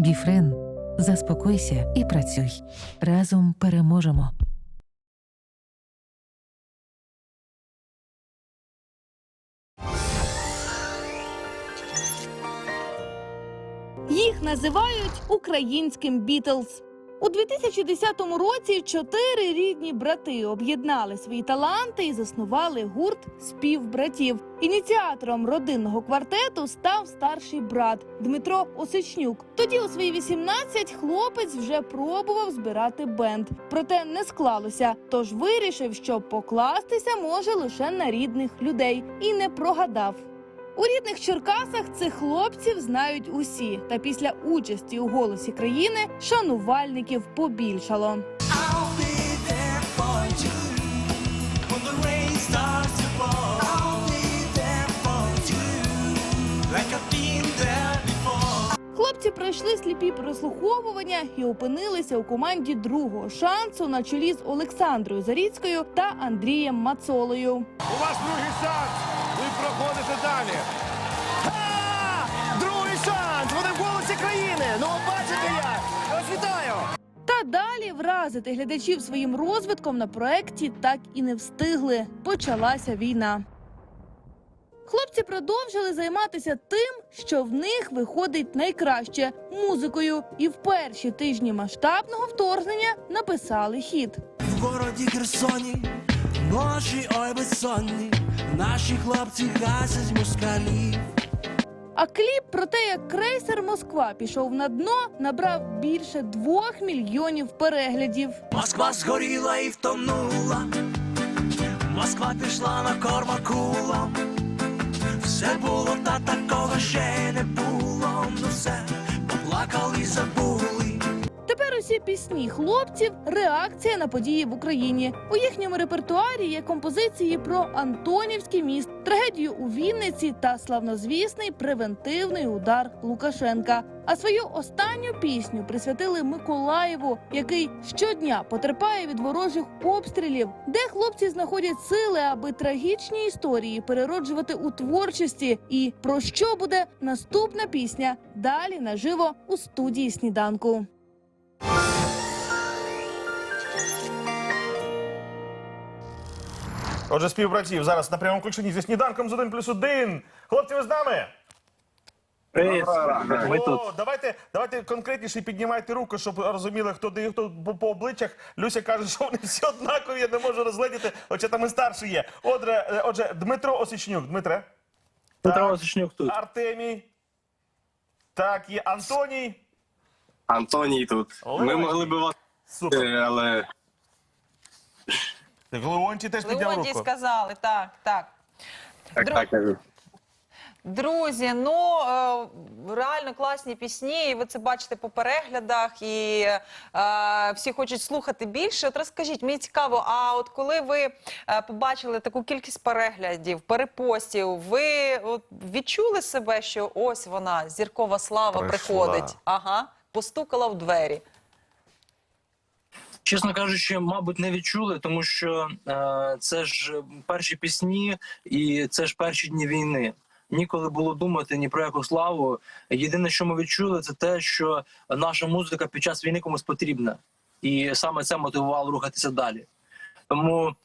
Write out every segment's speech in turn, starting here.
Біфрен. Заспокойся і працюй. Разом переможемо. Їх називають українським Бітлз. У 2010 році чотири рідні брати об'єднали свої таланти і заснували гурт співбратів. Ініціатором родинного квартету став старший брат Дмитро Осичнюк. Тоді, у свої 18, хлопець вже пробував збирати бенд, проте не склалося. Тож вирішив, що покластися може лише на рідних людей, і не прогадав. У рідних Черкасах цих хлопців знають усі. Та після участі у голосі країни шанувальників побільшало. Хлопці пройшли сліпі прослуховування і опинилися у команді другого шансу на чолі з Олександрою Заріцькою та Андрієм Мацолою. У вас другий шанс. Ви проходите далі. Другий шанс! Вони в голосі країни! Ну, бачите як! Я вас вітаю! Та далі вразити глядачів своїм розвитком на проекті так і не встигли. Почалася війна. Хлопці продовжили займатися тим, що в них виходить найкраще музикою, і в перші тижні масштабного вторгнення написали хіт. В городі Херсоні ночі ой безсонні. Наші хлопці гасять москалів. А кліп про те, як крейсер Москва пішов на дно, набрав більше двох мільйонів переглядів. Москва згоріла і втонула. Москва пішла на корма кулам. Все було та такого ще не було. Ну все поплакали і забули. Тепер пісні хлопців реакція на події в Україні. У їхньому репертуарі є композиції про Антонівський міст, трагедію у Вінниці та славнозвісний превентивний удар Лукашенка. А свою останню пісню присвятили Миколаєву, який щодня потерпає від ворожих обстрілів, де хлопці знаходять сили, аби трагічні історії перероджувати у творчості. І про що буде наступна пісня? Далі наживо у студії сніданку. Отже, співбратів зараз на прямому включенні зі сніданком з 1 плюс 1. Хлопці, ви з нами? Привіт, ми О. Давайте, давайте конкретніше піднімайте руку, щоб розуміли, хто де хто по, по обличчях. Люся каже, що вони всі однакові, я не можу розглядіти, хоча там і старший є. Отже, е, отже Дмитро Осічнюк. Дмитре. Петро Так. Осичнюк тут. Артемій. Так, є Антоній. Антоній тут. Леонтій. Ми могли би вас, Супер. е, але Так, Леонтій теж підняв Леонтій руку. сказали, так, так. так, Дру- так кажу. Друзі, ну е, реально класні пісні, і ви це бачите по переглядах, і е, всі хочуть слухати більше. От розкажіть, мені цікаво, а от коли ви е, побачили таку кількість переглядів, перепостів, ви от, відчули себе, що ось вона, зіркова слава, Прийшла. приходить? Ага, постукала в двері. Чесно кажучи, мабуть, не відчули, тому що е, це ж перші пісні і це ж перші дні війни. Ніколи було думати ні про яку славу. Єдине, що ми відчули, це те, що наша музика під час війни комусь потрібна, і саме це мотивувало рухатися далі. Тому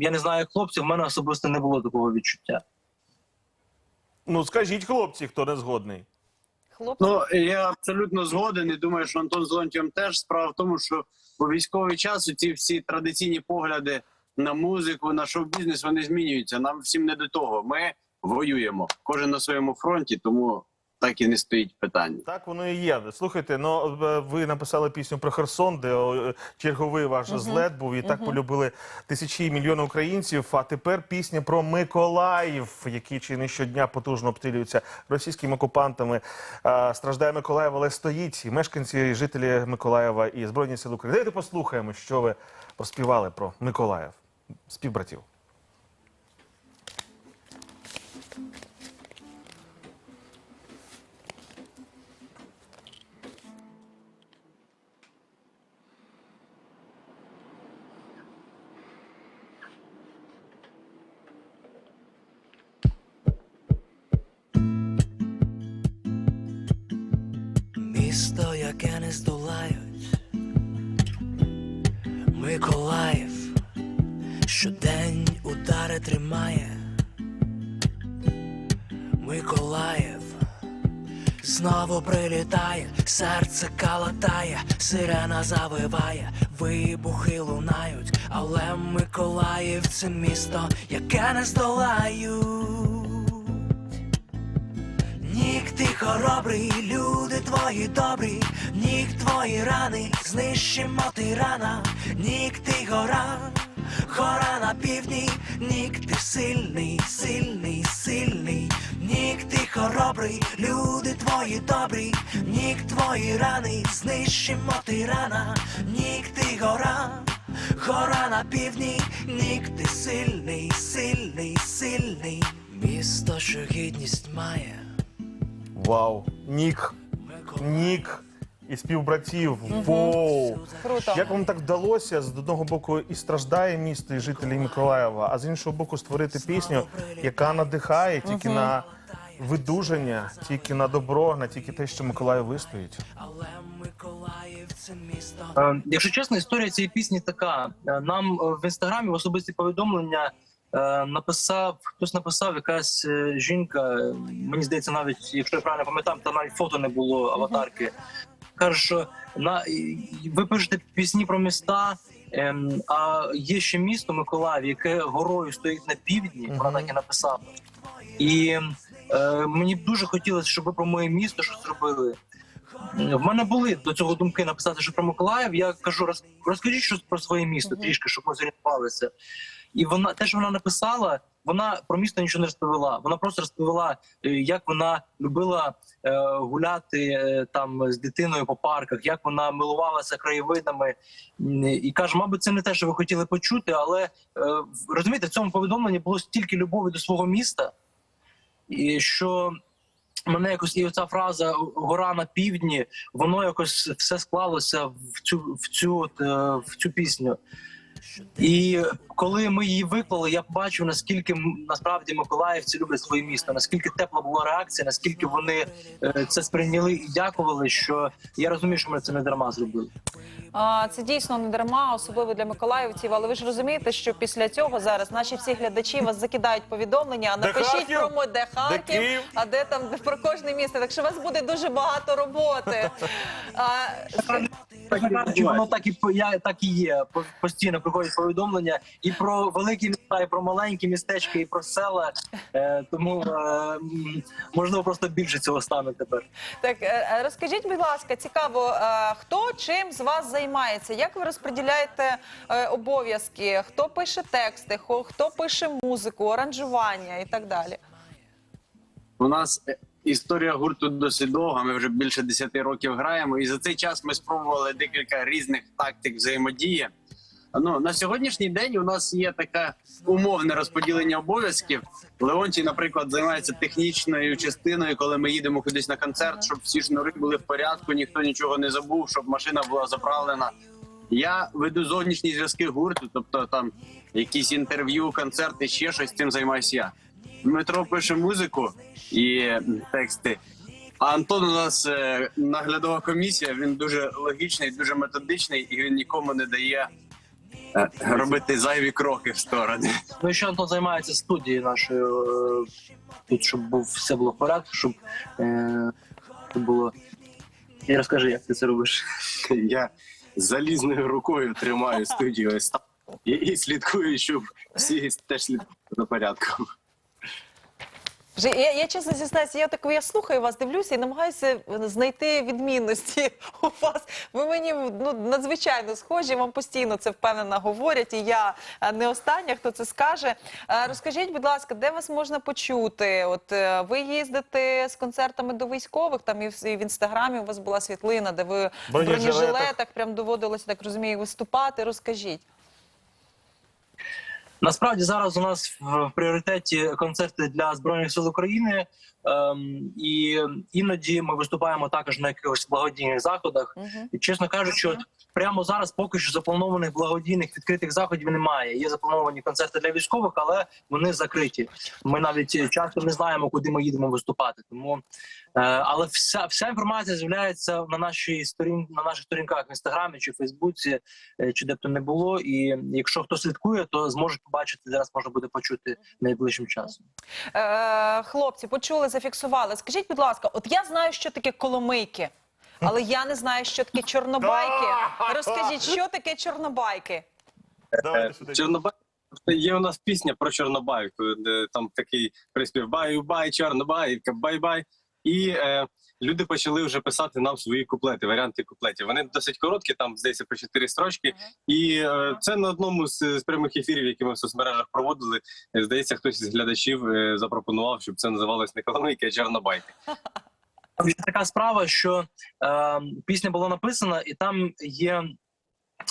я не знаю, як хлопці, в мене особисто не було такого відчуття. Ну скажіть, хлопці, хто не згодний. Хлопці, Ну я абсолютно згоден і думаю, що Антон з Леонтьєм теж справа в тому, що у військовий час ці всі традиційні погляди на музику, на шоу-бізнес вони змінюються. Нам всім не до того. Ми воюємо. Кожен на своєму фронті, тому так і не стоїть питання. Так воно і є. Слухайте, ну е, ви написали пісню про Херсон, де е, черговий ваш злет був, і так полюбили тисячі і мільйони українців. А тепер пісня про Миколаїв, який чи не щодня потужно обстрілюється російськими окупантами. Страждає Миколаїв, але стоїть і мешканці, і жителі Миколаєва і Збройні Сили України. Давайте послухаємо, що ви проспівали про Миколаїв, співбратів. Місто, яке не здолають, Миколаїв, щодень удари тримає. Миколаїв знову прилітає, серце калатає, сирена завиває, вибухи лунають, але Миколаїв це місто, яке не здолають. Ти хоробрий, люди твої добрі, нік твої рани, знищимо тирана, нік ти гора, гора на півдні, нік ти сильний, сильний, сильний, нік ти хоробрий, люди твої добрі, нік твої рани, знищимо тирана, нік ти гора, гора на півдні, нік ти сильний, сильний, сильний, місто, що гідність має. Вау! Нік! Нік! І співбратів. Воу! Круто. Як вам так вдалося з одного боку і страждає місто і жителі Миколаєва, а з іншого боку створити пісню, яка надихає тільки на видужання, тільки на добро, на тільки те, що Миколаїв вистоїть. Але Миколаїв це місто. Якщо чесно, історія цієї пісні така. Е, Нам е, в інстаграмі в особисті повідомлення написав хтось написав якась е, жінка. е, Мені здається, навіть якщо я правильно пам'ятаю, там навіть фото не було аватарки. Каже, що на ви пишете пісні про міста. ем, А є ще місто Миколаїв, яке горою стоїть на півдні. Вона так і написала. І е, мені б дуже хотілося, щоб ви про моє місто щось зробили. В мене були до цього думки написати, що про Миколаїв. Я кажу, роз, розкажіть щось про своє місто трішки, щоб ми зорієнтувалися. І вона те, що вона написала, вона про місто нічого не розповіла. Вона просто розповіла, е, як вона любила е, гуляти е, там з дитиною по парках, як вона милувалася краєвидами. І каже, мабуть, це не те, що ви хотіли почути, але е, розумієте, в цьому повідомленні було стільки любові до свого міста, і що мене якось і оця фраза гора на півдні, воно якось все склалося в цю в цю е, в цю пісню. І коли ми її виклали, я побачив, наскільки насправді миколаївці люблять своє місто, наскільки тепла була реакція, наскільки вони е, це сприйняли і дякували. Що я розумію, що ми це не дарма зробили. А, Це дійсно не дарма, особливо для миколаївців. Але ви ж розумієте, що після цього зараз наші всі глядачі вас закидають повідомлення. А напишіть про мо- де Харків, а де там про кожне місто. Так що у вас буде дуже багато роботи. А, воно так і по- я так і є. Постійно приходять повідомлення і про великі міста, і про маленькі містечка, і про села. Е, тому е, можливо просто більше цього стане тепер. Так е, розкажіть, будь ласка, цікаво, е, хто чим з вас займається? Як ви розподіляєте е, обов'язки? Хто пише тексти, хто пише музику, аранжування і так далі? У нас історія гурту досить довга. Ми вже більше 10 років граємо, і за цей час ми спробували декілька різних тактик взаємодії. Ну на сьогоднішній день у нас є таке умовне розподілення обов'язків. Леонтій, наприклад, займається технічною частиною, коли ми їдемо кудись на концерт, щоб всі шнури були в порядку, ніхто нічого не забув, щоб машина була заправлена. Я веду зовнішні зв'язки гурту, тобто там якісь інтерв'ю, концерти, ще щось цим займаюся я. Дмитро пише музику і тексти. А Антон у нас е, наглядова комісія. Він дуже логічний, дуже методичний, і він нікому не дає робити зайві кроки в сторони. Ну і ще Антон займається студією нашою е, тут, щоб був все було в порядку, щоб е, було. І розкажи, як ти це робиш. Я залізною рукою тримаю студію і, і слідкую, щоб всі теж слідкували за порядком. Вже я, я чесно зізнаюся, я так я слухаю вас, дивлюся і намагаюся знайти відмінності у вас. Ви мені ну надзвичайно схожі. Вам постійно це впевнено говорять. І я е, не остання, хто це скаже. Е, Розкажіть, будь ласка, де вас можна почути? От е, ви їздите з концертами до військових. Там і в, і в інстаграмі у вас була світлина, де ви в Бронежилетах. бронежилетах прям доводилося так розумію виступати. Розкажіть. Насправді зараз у нас в пріоритеті концерти для збройних сил України. Ем, і іноді ми виступаємо також на якихось благодійних заходах. І чесно кажучи, прямо зараз поки що запланованих благодійних відкритих заходів немає. Є заплановані концерти для військових, але вони закриті. Ми навіть часто не знаємо, куди ми їдемо виступати. Тому е, але вся вся інформація з'являється на нашій сторін на наших сторінках в інстаграмі чи Фейсбуці, е, чи де б то не було. І якщо хто слідкує, то зможе побачити зараз. Можна буде почути найближчим часом. Е, хлопці, почули, зафіксували. Скажіть, будь ласка, от я знаю, що таке коломийки, але я не знаю, що таке чорнобайки. Розкажіть, що таке чорнобайки? Давайте сюди. Чорнобай. Є у нас пісня про Чорнобайку, де там такий приспів бай-бай, Чорнобайка, бай-бай. І е, люди почали вже писати нам свої куплети, варіанти куплетів. Вони досить короткі, там здається по чотири строчки. І е, це на одному з, з прямих ефірів, які ми в соцмережах проводили. е, Здається, хтось із глядачів е, запропонував, щоб це називалось не коломийки, а Чорнобайки. Там є така справа, що е, пісня була написана, і там є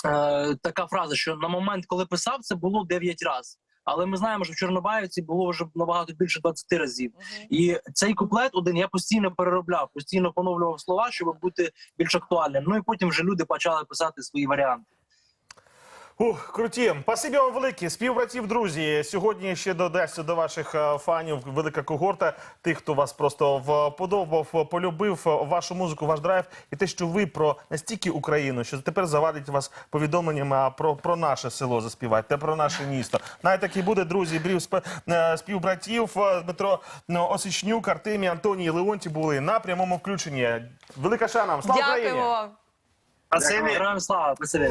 е, така фраза, що на момент, коли писав, це було 9 разів. Але ми знаємо, що в Чорнобаївці було вже набагато більше 20 разів. І цей куплет один я постійно переробляв, постійно поновлював слова, щоб бути більш актуальним. Ну і потім вже люди почали писати свої варіанти. Ух, круті. Спасибі вам велике. Співбратів, друзі. Сьогодні ще додасться до ваших е, фанів велика когорта. Тих, хто вас просто вподобав, полюбив вашу музику, ваш драйв, і те, що ви про настільки Україну, що тепер завадить вас повідомленнями про, про наше село заспівати, та про наше місто. Навіть так і буде, друзі, брів е, співбратів е, Дмитро Осичнюк, Артемій, Антоній, Леонті були на прямому включенні. Велика шана вам. Слава Україні! Спасибі. Героям слава, спасибі.